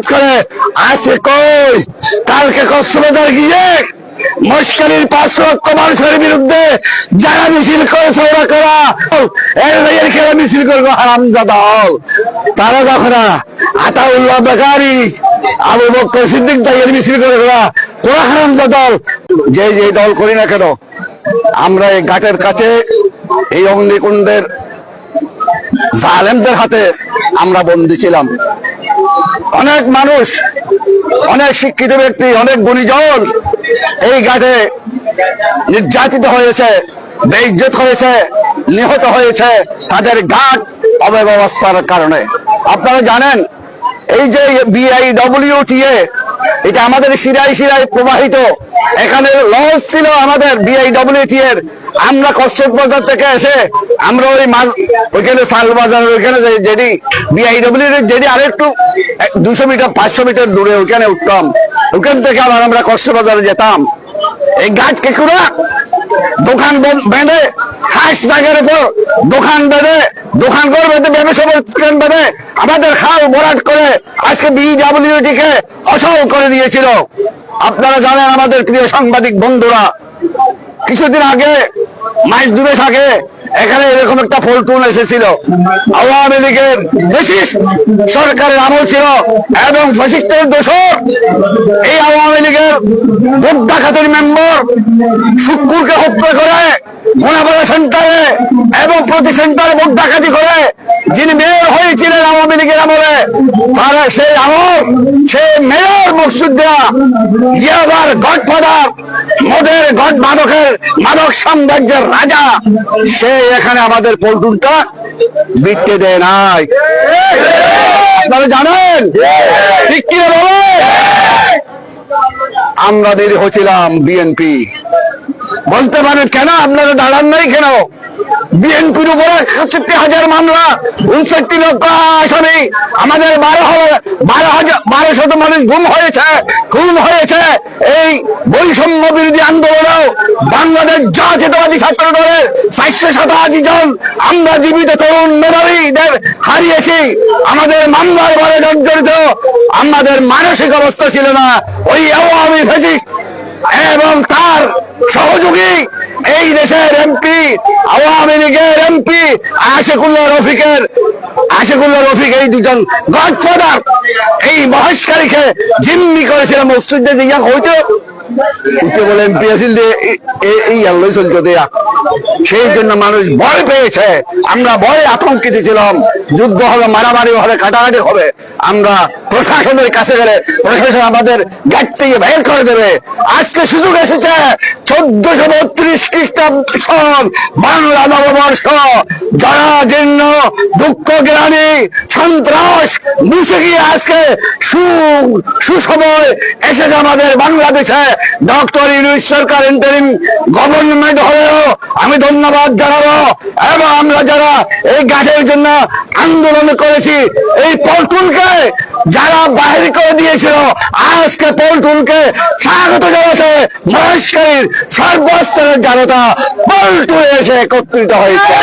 প্রতিবাদ করে আছে কই? কালকে কক্সবাজার গিয়ে মস্কারির পাঁচ লক্ষ মানুষের বিরুদ্ধে যারা মিছিল করেছে ওরা করা। এর এর খেলা মিছিল করব হারাম হল। তারা যখন আতাউল্লাহ বেকারি, আবু বক্কর সিদ্দিক জায়গায় মিছিল করে ওরা তোরা হারাম দল যে যে দল করি না কেন, আমরা এই ঘাটের কাছে, এই অগ্নিকুণ্ডের জালেমদের হাতে আমরা বন্দী ছিলাম। অনেক মানুষ, অনেক শিক্ষিত ব্যক্তি, অনেক গুণীজন এই ঘাটে নির্যাতিত হয়েছে, বেইজ্জত হয়েছে, নিহত হয়েছে তাদের ঘাট অব্যবস্থার কারণে। আপনারা জানেন, এই যে বিআইডব্লিউটিএ এটা আমাদের শিরাই শিরায় প্রবাহিত এখানে লস ছিল আমাদের বিআইডব্লিউটি এর। আমরা কচ্ছপ বাজার থেকে এসে আমরা ওই মাছ ওইখানে শাল বাজার ওইখানে যেটি বিআইডব্লিউ যেটি আরেকটু দুশো মিটার, পাঁচশো মিটার দূরে ওইখানে উঠতাম ওখান থেকে আবার আমরা কচ্ছপ বাজারে যেতাম। এই গাছ কেকুরা দোকান বেঁধে হাঁস জায়গার উপর দোকান বেঁধে, দোকান করে বেঁধে, ব্যবসা বেঁধে আমাদের খাল বরাট করে আজকে বিডাব্লিউটি কে অসল করে দিয়েছিল। আপনারা জানেন আমাদের প্রিয় সাংবাদিক বন্ধুরা, কিছুদিন আগে, মাস দুবেশ থাকে এখানে এরকম একটা ফলটুন এসেছিল। আওয়ামী লীগের ফেসিস্ট সরকারের আমল ছিল এবং ফেসিস্টের দোষর এই আওয়ামী লীগের ভোট ডাকাতের মেম্বার শুক্কুরকে হত্যা করে মোনাপাড়া সেন্টারে এবং প্রতি সেন্টারে ভোট ডাকাতি করে যিনি মেয়র হয়েছিলেন আওয়ামী লীগের আমলে, তারা সেই আমল সেই মেয়র মকসুদ্দা ইয়াবার গডফাদার, মদের গড মাদকের মাদক সাম্রাজ্যের রাজা, সে এখানে আমাদের পল্টুনটা বিটতে দেয় নাই। আপনারা জানেন? ঠিক কি বলে আমরা দেরি হচ্ছিলাম বিএনপি। বলতে পারেন, কেন আপনারা দাঁড়ান নাই কেন? বিএনপির উপরে একষট্টি হাজার মামলা, উনষট্টি লক্ষ আসামি। আমাদের বারো বারো হাজার, বারো শত মানুষ গুম হয়েছে, খুন হয়েছে। এই বৈষম্য বিরোধী আন্দোলনেও বাংলাদেশ জাতীয়তাবাদী ছাত্র দলের চারশো সাতাশি জন আমরা জীবিত তরুণ মেধাবীদের হারিয়েছি। আমাদের মামলার বারে জর্জরিত, আমাদের মানসিক অবস্থা ছিল না। ওই আওয়ামী ফেসিস্ট এবং তার সহযোগী এই দেশের এমপি, আওয়ামী লীগের এমপি আশেকুল্লাহ রফিকের, আশেকুল্লাহ রফিক এই দুজন গডফাদার। এই মহেশকারীকে জিম্মি করেছিলাম মসজিদে জিজ্ঞাসা হইতো। উঠে বলে এমপি আসিল যে এই- আল্লাহ চলতো দেয়া। সেই জন্য মানুষ ভয় পেয়েছে। আমরা ভয় আতঙ্কিত ছিলাম। যুদ্ধ হবে, মারামারি হবে, কাটাকাটি হবে। আমরা প্রশাসনের কাছে গেলে প্রশাসন আমাদের গেট থেকে বের করে দেবে। আজকে সুযোগ এসেছে। চোদ্দশো বত্রিশ খ্রিস্টাব্দ সন বাংলা নববর্ষ। যারা জীর্ণ, দুঃখ গ্রামী সন্ত্রাস মুছে গিয়ে আজকে সুসময় এসেছে আমাদের বাংলাদেশে। ডক্টর ইউনুস সরকার ইন্টারিম গভর্নমেন্ট হলেও আমি ধন্যবাদ জানাব এবং আমরা যারা এই গাছের জন্য আন্দোলন করেছি, এই পল্টুলকে যারা বাহির করে দিয়েছিল, আজকে পল্টুলকে স্বাগত জানাতে মহেশকারীর সর্বস্তরের জনতা পল্টুলে এসে একত্রিত হয়েছে।